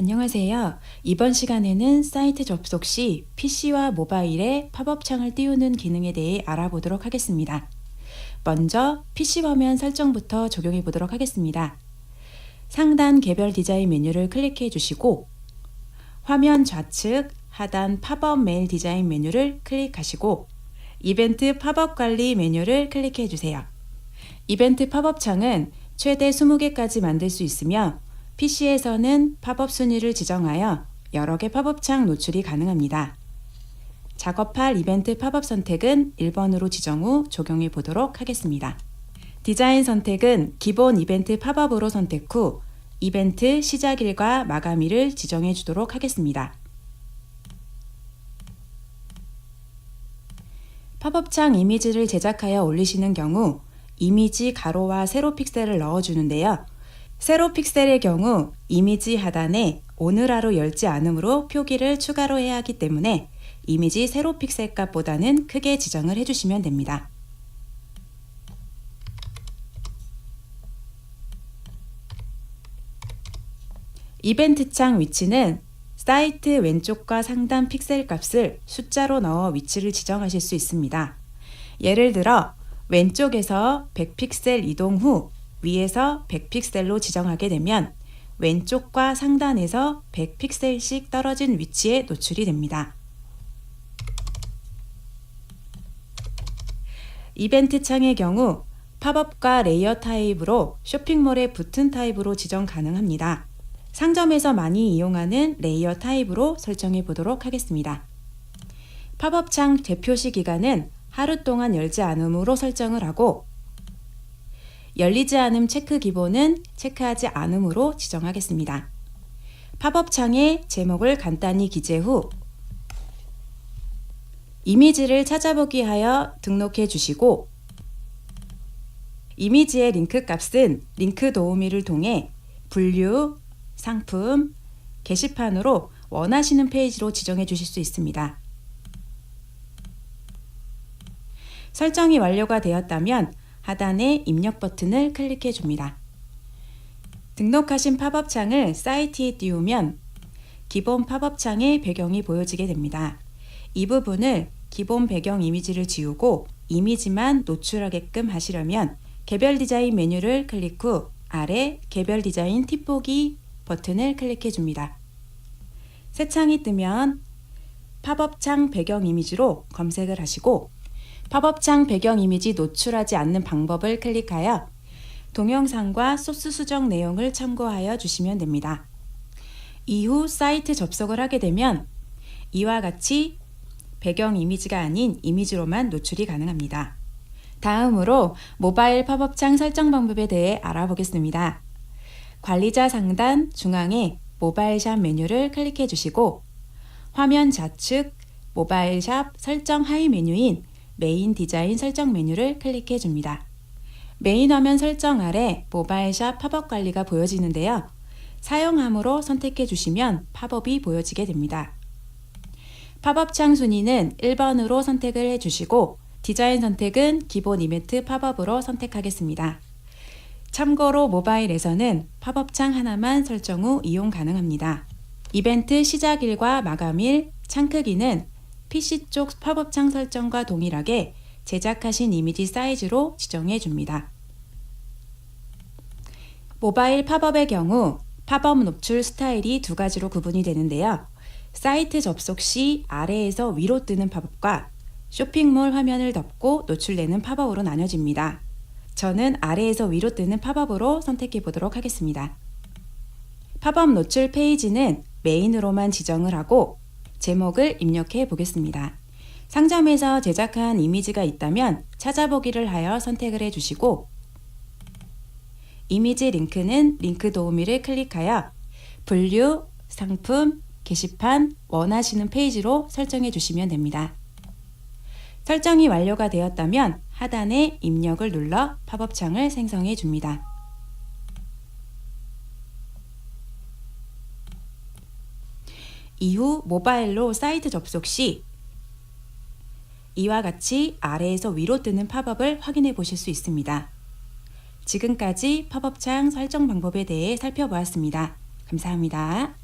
안녕하세요. 이번 시간에는 사이트 접속 시 PC와 모바일에 팝업 창을 띄우는 기능에 대해 알아보도록 하겠습니다. 먼저 PC 화면 설정부터 적용해 보도록 하겠습니다. 상단 개별 디자인 메뉴를 클릭해 주시고 화면 좌측 하단 팝업 메일 디자인 메뉴를 클릭하시고 이벤트 팝업 관리 메뉴를 클릭해 주세요. 이벤트 팝업 창은 최대 20개까지 만들 수 있으며 PC에서는 팝업 순위를 지정하여 여러 개 팝업 창 노출이 가능합니다. 작업할 이벤트 팝업 선택은 1번으로 지정 후 적용해 보도록 하겠습니다. 디자인 선택은 기본 이벤트 팝업으로 선택 후 이벤트 시작일과 마감일을 지정해 주도록 하겠습니다. 팝업창 이미지를 제작하여 올리시는 경우 이미지 가로와 세로 픽셀을 넣어주는데요. 세로 픽셀의 경우 이미지 하단에 오늘 하루 열지 않으므로 표기를 추가로 해야 하기 때문에 이미지 세로 픽셀 값보다는 크게 지정을 해주시면 됩니다. 이벤트 창 위치는 사이트 왼쪽과 상단 픽셀 값을 숫자로 넣어 위치를 지정하실 수 있습니다. 예를 들어 왼쪽에서 100픽셀 이동 후 위에서 100픽셀로 지정하게 되면 왼쪽과 상단에서 100픽셀씩 떨어진 위치에 노출이 됩니다. 이벤트 창의 경우 팝업과 레이어 타입으로 쇼핑몰에 붙은 타입으로 지정 가능합니다. 상점에서 많이 이용하는 레이어 타입으로 설정해 보도록 하겠습니다. 팝업 창 대표시 기간은 하루 동안 열지 않음으로 설정을 하고 열리지 않음 체크 기본은 체크하지 않음으로 지정하겠습니다. 팝업 창에 제목을 간단히 기재 후 이미지를 찾아보기 하여 등록해 주시고 이미지의 링크 값은 링크 도우미를 통해 분류, 상품, 게시판으로 원하시는 페이지로 지정해 주실 수 있습니다. 설정이 완료가 되었다면 하단의 입력 버튼을 클릭해 줍니다. 등록하신 팝업 창을 사이트에 띄우면 기본 팝업 창의 배경이 보여지게 됩니다. 이 부분을 기본 배경 이미지를 지우고 이미지만 노출하게끔 하시려면 개별 디자인 메뉴를 클릭 후 아래 개별 디자인 팁보기 버튼을 클릭해 줍니다. 새 창이 뜨면 팝업 창 배경 이미지로 검색을 하시고 팝업창 배경 이미지 노출하지 않는 방법을 클릭하여 동영상과 소스 수정 내용을 참고하여 주시면 됩니다. 이후 사이트 접속을 하게 되면 이와 같이 배경 이미지가 아닌 이미지로만 노출이 가능합니다. 다음으로 모바일 팝업창 설정 방법에 대해 알아보겠습니다. 관리자 상단 중앙에 모바일 샵 메뉴를 클릭해 주시고 화면 좌측 모바일 샵 설정 하위 메뉴인 메인 디자인 설정 메뉴를 클릭해 줍니다. 메인 화면 설정 아래 모바일 샵 팝업 관리가 보여지는데요. 사용함으로 선택해 주시면 팝업이 보여지게 됩니다. 팝업 창 순위는 1번으로 선택을 해 주시고 디자인 선택은 기본 이벤트 팝업으로 선택하겠습니다. 참고로 모바일에서는 팝업 창 하나만 설정 후 이용 가능합니다. 이벤트 시작일과 마감일, 창 크기는 PC 쪽 팝업창 설정과 동일하게 제작하신 이미지 사이즈로 지정해 줍니다. 모바일 팝업의 경우 팝업 노출 스타일이 두 가지로 구분이 되는데요. 사이트 접속 시 아래에서 위로 뜨는 팝업과 쇼핑몰 화면을 덮고 노출되는 팝업으로 나뉘어집니다. 저는 아래에서 위로 뜨는 팝업으로 선택해 보도록 하겠습니다. 팝업 노출 페이지는 메인으로만 지정을 하고 제목을 입력해 보겠습니다. 상점에서 제작한 이미지가 있다면 찾아보기를 하여 선택을 해 주시고 이미지 링크는 링크 도우미를 클릭하여 분류, 상품, 게시판, 원하시는 페이지로 설정해 주시면 됩니다. 설정이 완료가 되었다면 하단에 입력을 눌러 팝업 창을 생성해 줍니다. 이후 모바일로 사이트 접속 시 이와 같이 아래에서 위로 뜨는 팝업을 확인해 보실 수 있습니다. 지금까지 팝업창 설정 방법에 대해 살펴보았습니다. 감사합니다.